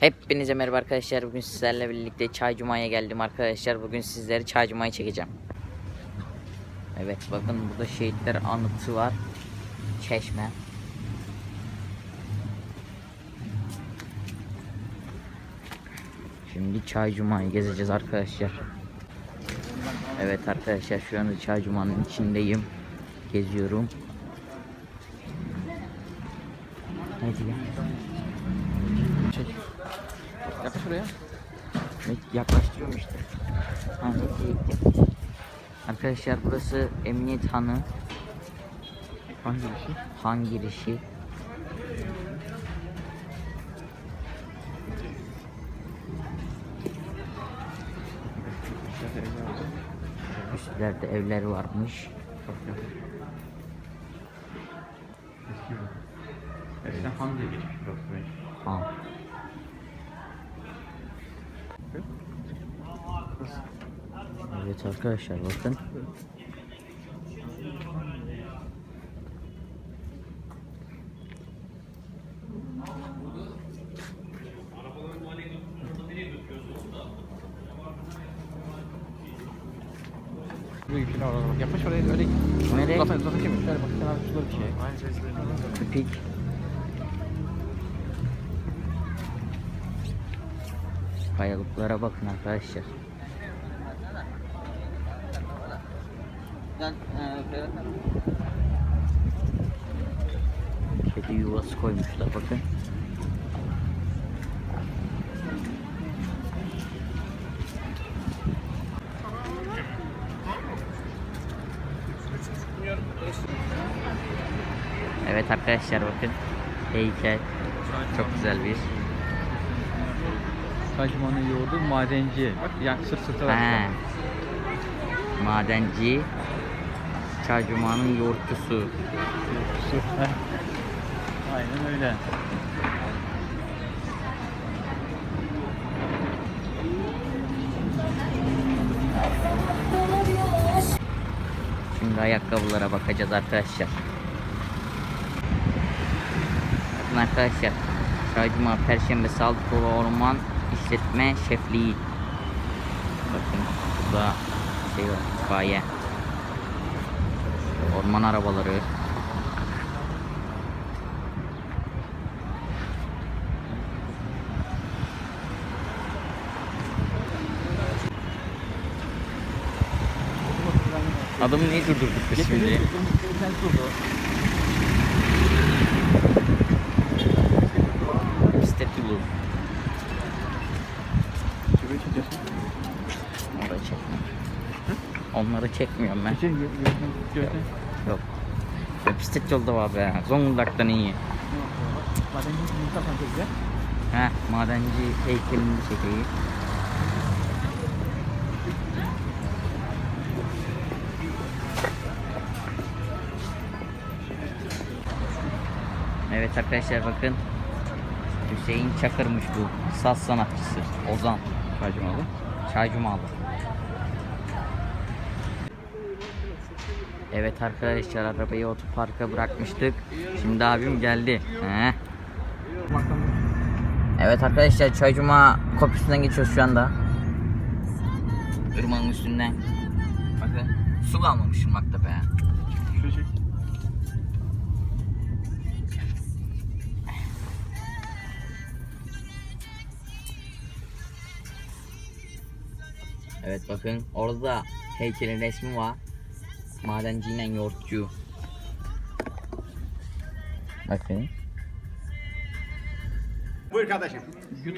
Hepinize merhaba arkadaşlar. Bugün sizlerle birlikte Çay Cuma'ya geldim arkadaşlar. Bugün sizleri Çay Cuma'yı çekeceğim. Evet bakın burada şehitler anıtı var. Çeşme. Şimdi Çay Cuma'yı gezeceğiz arkadaşlar. Evet arkadaşlar şu anda Çay Cuma'nın içindeyim. Geziyorum. Hadi gel. Çek. Yaklaş şuraya. Yaklaştırıyorum işte. Ha. Arkadaşlar burası Emniyet Hanı. Hangi işi? Han girişi. Üstlerde evler varmış. Eskiden Han diye geçmiş burası. Han. Evet arkadaşlar bakın. Kayalıklara bakın arkadaşlar. Kedi yuvası koymuşlar bakın. Evet arkadaşlar bakın. Heykel. Çok güzel bir. Kajmanın yoğurdu madenci. Bak yani sırt sırta var. He. Madenci. Çaycuma'nın yoğurtçusu. Su. Heh. Aynen öyle. Şimdi ayakkabılara bakacağız arkadaşlar. Bakın arkadaşlar. Çaycuma Perşembe Sağlık Kolu Orman İşletme Şefliği. Bakın burada şey var. itfaiye. Orman arabaları. Adamı niye durdurduk biz şimdi? Onları çekmiyorum ben. Geçen gördün. Yok. Ya bisiklet yolda var be. Zonguldak'tan iyi. Madenci yumurta fantezi. Heh, madenci heykelini çekeyim. Evet arkadaşlar bakın. Hüseyin Çakır'mış bu. Saz sanatçısı. Ozan. Kajmalı. Çaycumalı. Evet arkadaşlar arabayı otoparka bırakmıştık. Şimdi abim geldi. He. Evet arkadaşlar Çaycuma köprüsünden geçiyoruz şu anda. Irmağın üstünden. Bakın su kalmamış ırmakta be. Evet bakın orada da heykelin resmi var. Madenciyle yoğurtçu. Bakın. Buyur kardeşim.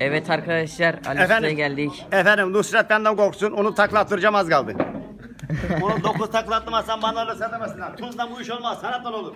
Evet arkadaşlar Ali Efendim? Usta'ya geldik. Efendim Nusret benden korksun. Onu taklattıracağım az kaldı. Onu dokuz taklattırmazsan bana öyle sevmesinler. Tuzla bu iş olmaz. Sanatla olur.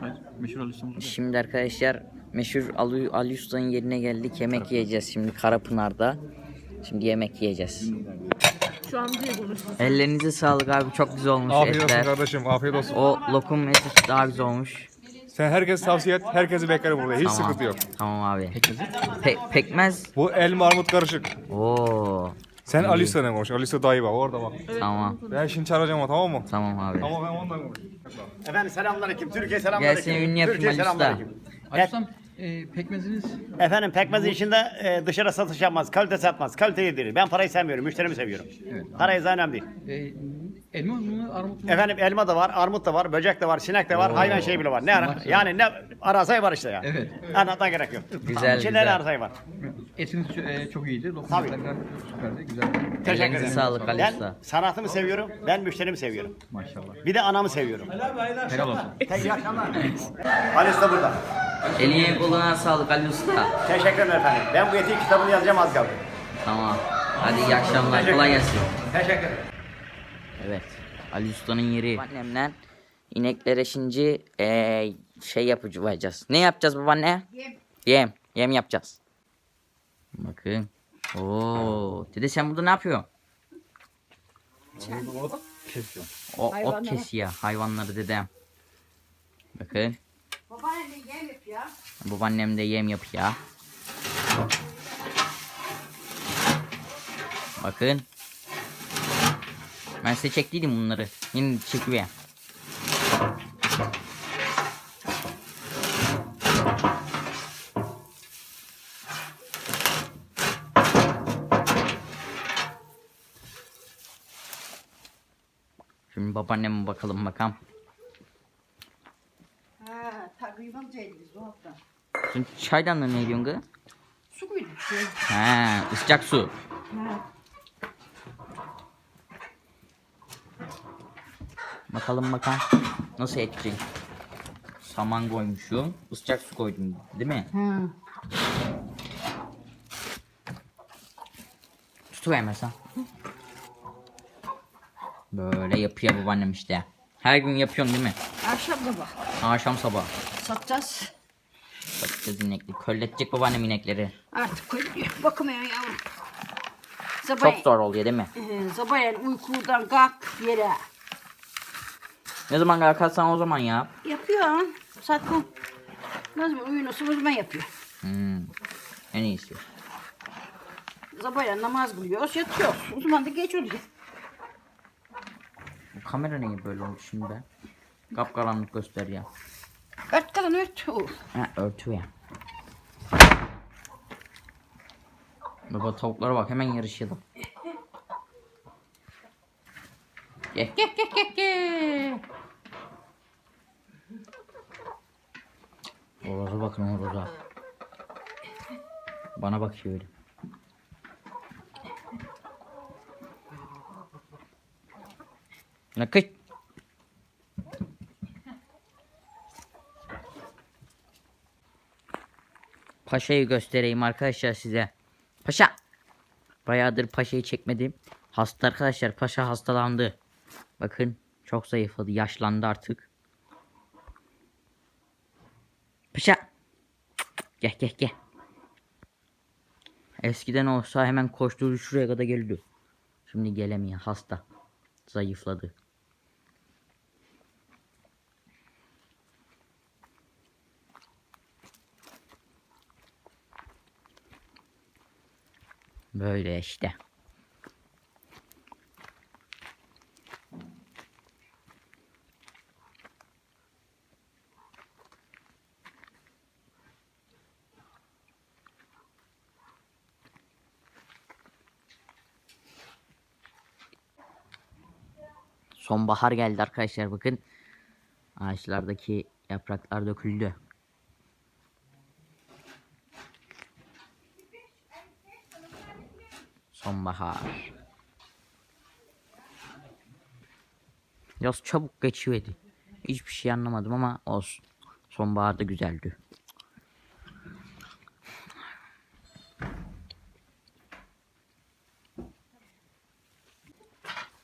Hayır. Meşhur. Şimdi arkadaşlar meşhur Ali, Ali Usta'nın yerine geldik. Yemek yiyeceğiz şimdi Karapınar'da. Şimdi yemek yiyeceğiz. Şu an diye konuştun. Ellerinize sağlık abi çok güzel olmuş Afiyet olsun etler. kardeşim, afiyet olsun. O lokum eti daha güzel olmuş. Sen herkes tavsiye et, herkesi beklerim burada. Hiç Tamam. sıkıntı yok. Tamam abi. Pe- pekmez. Bu elma armut karışık. Oo. Sen Ali Usta'dan konuş. Ali Usta dayı bak orada bak. Tamam. Ben şimdi çağıracağım o tamam mı? Tamam abi. Ama ben ondan konuş. Efendim selamünaleyküm. Türkiye selamünaleyküm. Gelsin ünlü yapayım Türkiye Ali Usta. selamünaleyküm. E, pekmeziniz Efendim pekmez işinde e, dışarı satış yapmaz, kalite satmaz, kalite yedirir. Ben parayı sevmiyorum, müşterimi seviyorum. Evet. Parayı zaten önemli değil. e, elma mı armut mu? Efendim elma da var, armut da var, böcek de var, sinek de var, hayvan şey bile var. Ne ara, yani ne arasay var işte ya. Evet. Anlatmaya gerek yok. Güzel, İçinde güzel. ne arasay var. Etiniz ço- e, çok iyiydi. Tabii. Dokunmalarından süperdi. Güzel. Teşekkür Elinize ederim. sağlık Ali Ben Usta. sanatımı seviyorum, ben müşterimi seviyorum. Maşallah. Bir de anamı seviyorum. Helal olsun. Ali Usta burada. Eline koluna sağlık Ali Usta. Teşekkür ederim efendim. Ben bu yetiyi kitabını yazacağım az kaldı. Tamam. Hadi iyi akşamlar. Kolay gelsin. Teşekkür ederim. Evet. Ali Usta'nın yeri. Annemden ineklere şimdi eee, şey yapacağız. Ne yapacağız babaanne? Yem. Yem. Yem yapacağız. Bakın. Oo, dede sen burada ne yapıyorsun? O ot kesiyor hayvanları dedem. Bakın. Yapıyor. Babaannem de yem yapıyor. Bakın. Ben size çektiydim bunları. Yine çekiyor. Şimdi babaanneme bakalım bakalım. Ha, takriben ceydiniz o hafta. Şimdi çaydanlığı ne diyorsun kız? Su koyduk şey. He, ıscak su. Ha. Bakalım bakalım nasıl edecek. Saman koymuşum, ıscak su koydum değil mi? Ha. Tutuvermezsen. Böyle yapıyor babaannem işte. Her gün yapıyorsun değil mi? Akşam da bak. Akşam sabah. Satacağız. Bakacağız inekli. Kölletecek babaannem inekleri. Artık koyuyor. Bakmıyor yavrum. Çok Sabah, zor oluyor değil mi? e, sabahleyin uykudan kalk yere. Ne zaman kalkarsan o zaman ya. Yapıyor. Zaten ne zaman uyuyorsa o zaman yapıyor. Hmm. En iyisi. Sabahleyin namaz kılıyoruz yatıyoruz. O zaman da geç oluyor. Bu kamera niye böyle oldu şimdi? Kapkaranlık gösteriyor. Ört kadın ört. Ha örtü ya. Baba tavuklara bak hemen yarışıyordu. Gel gel gel gel gel. Horoza bakın horoza. Bana bakıyor öyle. Ne kıç. Paşa'yı göstereyim arkadaşlar size. Paşa. Bayağıdır paşayı çekmedim. Hasta arkadaşlar. Paşa hastalandı. Bakın çok zayıfladı. Yaşlandı artık. Paşa. Gel gel gel. Eskiden olsa hemen koştuğu şuraya kadar geldi. Şimdi gelemiyor hasta. Zayıfladı. Böyle işte. Sonbahar geldi arkadaşlar bakın. Ağaçlardaki yapraklar döküldü. Sonbahar. Yaz çabuk geçiyordu. Hiçbir şey anlamadım ama olsun. Sonbahar da güzeldi.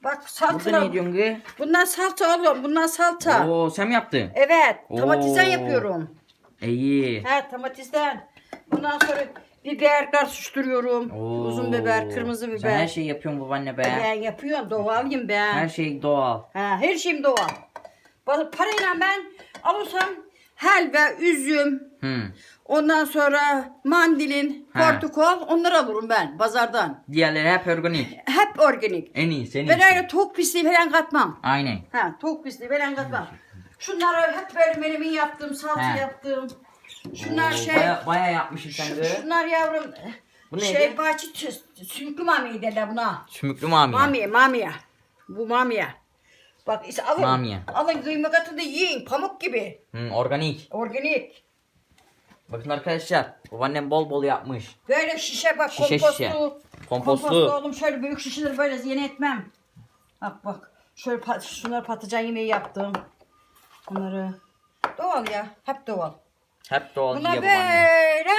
Bak Burada salça. ne diyorsun kız? Bunlar salça oğlum. Bunlar salça. Oo sen mi yaptın? Evet. Oo. yapıyorum. İyi. He domatesden. Bundan sonra biber karıştırıyorum. Oo. Uzun biber, kırmızı biber. Sen her şeyi yapıyorsun babaanne be. Ben yapıyorum. Doğalıyım ben. Her şey doğal. Ha, her şeyim doğal. Parayla ben alırsam helva, üzüm, Hı. ondan sonra mandilin, Ha. portakal onları alırım ben pazardan. Diğerleri hep organik. Hep organik. En iyisi en Ben öyle tavuk pisliği falan katmam. Aynen. Ha, tavuk pisliği falan katmam. Şunları hep böyle menemen yaptım, salça He. yaptım. Şunlar Oo, şey. Baya, baya yapmışsın sen şu- de. şunlar yavrum. Bu neydi? şey bahçe tüs- sümüklü mami derler buna. Sümüklü mami. Mamiye, mamiye. Bu mamiye. Bak işte alın. Mamiye. Alın kıyma katı da yiyin. Pamuk gibi. Hı, organik. Organik. Bakın arkadaşlar. Babaannem bol bol yapmış. Böyle şişe bak Şişe kompostlu. şişe. Kompostlu. oğlum şöyle büyük şişeleri böyle yeni etmem. Bak bak. Şöyle pat, şunları patlıcan yemeği yaptım. Bunları doğal ya. Hep doğal. Hep doğal Bunlar diye böyle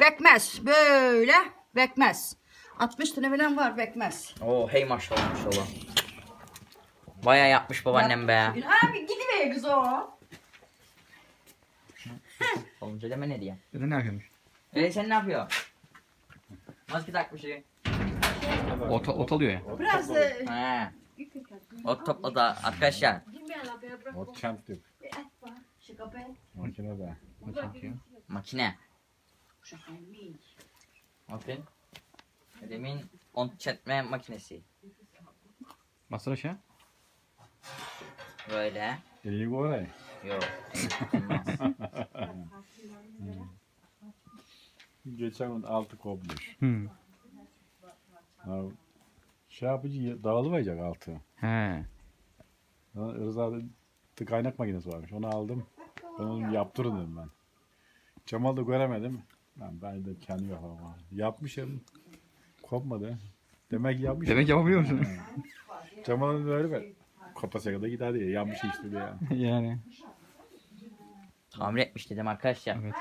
bekmez. Böyle bekmez. 60 tane falan var bekmez. Oo hey maşallah maşallah. Baya yapmış babaannem be. Abi gidiver kız o. Olunca deme ne diye. Dede ne yapıyormuş? Öyle sen ne yapıyorsun? Maske takmış. Ot, ot alıyor ya. Biraz da He. Ot topladı arkadaşlar. Ot çantlık. Makinede. Makine. Bakın. Dedemin ont çetme makinesi. Bastır aşağı. Böyle. İyi oraya. Yok. olmaz. Geçen gün altı kopmuş. Hı. Ha, şey yapıcı dağılımayacak altı. He. Ha, Rıza'da kaynak makinesi varmış. Onu aldım. Onu yaptırın dedim ben. Cemal'da göremedim. Ben, ben de kendi yapamam. Yapmışım. Kopmadı. Demek yapmış. Demek yapabiliyor musun? Cemal'ın böyle ben. Kopasaya kadar gider diye. Yanmış işte diye. Yani. yani. Tamir etmiş dedim arkadaşlar. Evet.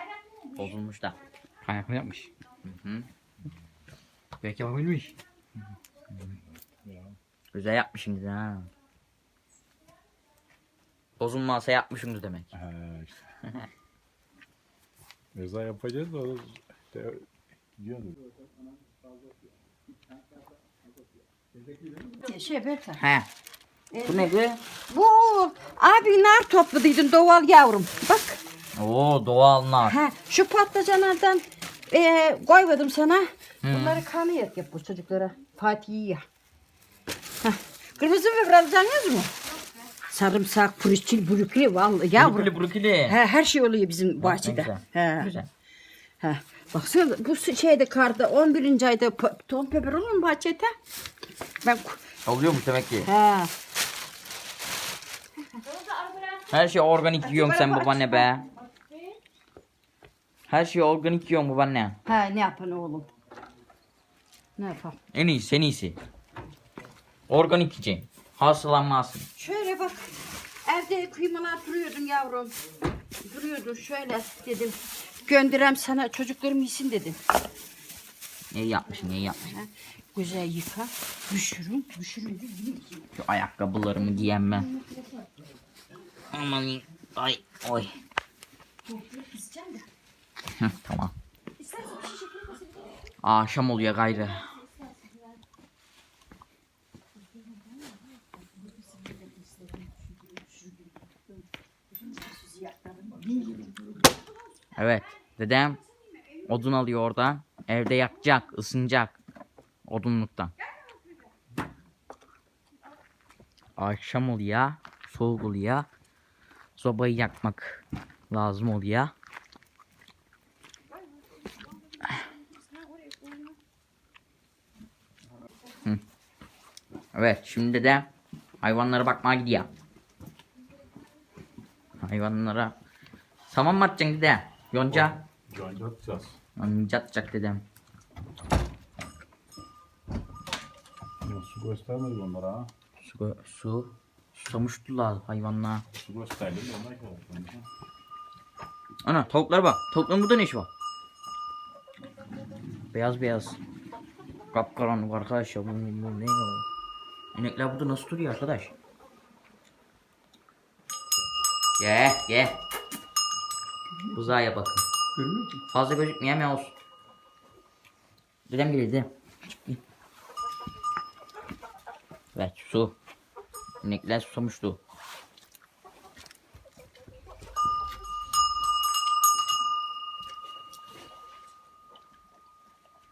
Bozulmuş da. Kaynaklı yapmış. Hı hı. Belki yapabilmiş. Güzel yapmışsınız ha. Bozulmazsa yapmışsınız demek. He işte. Rıza yapacağız da işte, diyordu. şey böyle. He. Bu ne bu? Bu abi nar topladıydın doğal yavrum. Bak. Oo doğal nar. Ha, şu patlıcanlardan e, koymadım sana. Bunları karnıyarık yap bu çocuklara. Fatih ya. Hah, Kırmızı biber alacaksınız mı? Sarımsak, pürüçül, brükli vallahi yavrum. Brukili brukili. He, her şey oluyor bizim bahçede. güzel. He. Güzel. He. Baksana bu şeyde karda 11. ayda ton biber olur mu bahçede? Ben Oluyormuş demek ki. he. Her şey organik yiyorsun sen babaanne be. Her şey organik yiyorsun babaanne. He ne yapan oğlum? Ne yapalım? En iyisi en iyisi. Organik yiyeceksin. Hastalanmazsın. Şöyle bak. Evde kıymalar duruyordun yavrum. Duruyordu şöyle dedim. Gönderem sana çocuklarım yesin dedim. İyi yapmışsın iyi yapmışsın. Ha, Güzel yıka. Düşürün. Düşürün. Şu ayakkabılarımı giyen ben. Aman ay oy. Tamam. Akşam oluyor gayrı. Evet, dedem odun alıyor orada. Evde yakacak, ısınacak odunluktan. Akşam oluyor, soğuk oluyor. Sobayı yakmak lazım oluyor. Evet, şimdi de hayvanlara bakmaya gidiyor. Hayvanlara saman mı atacaksın dede? Yonca. Yonca atacağız. Yonca atacak dedem. Ya, su göstermedik onlara ha. Su, su susamıştılar hayvanlar. Su gösterdim de onlar kadar. Ana tavuklara bak. Tavukların burada ne işi var? Beyaz beyaz. Kapkaranlık arkadaşlar. Bu, bu ne ya? İnekler burada nasıl duruyor arkadaş? Ye ye. Uzaya bakın. Görünmüyor ki. Fazla gözükmeyen ya olsun. Dedem geliyor dedem. Çık, gel. Evet su. İnekler susamıştı.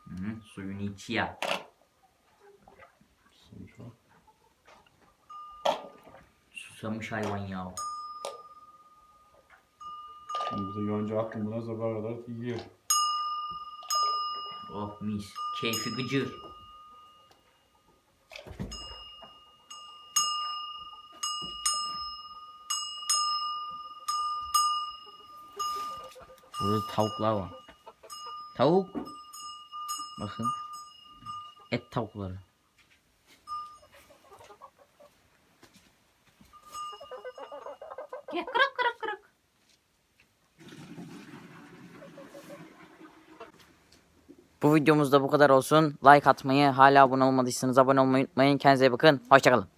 Hı, suyunu içiyor. Susamış hayvan ya. Şimdi Burada yonca attım buna sabaha kadar yiyor. Oh mis. Keyfi gıcır. Burada tavuklar var. Tavuk. Bakın. Et tavukları. Bu videomuzda bu kadar olsun. Like atmayı, hala abone olmadıysanız abone olmayı unutmayın. Kendinize iyi bakın. Hoşçakalın.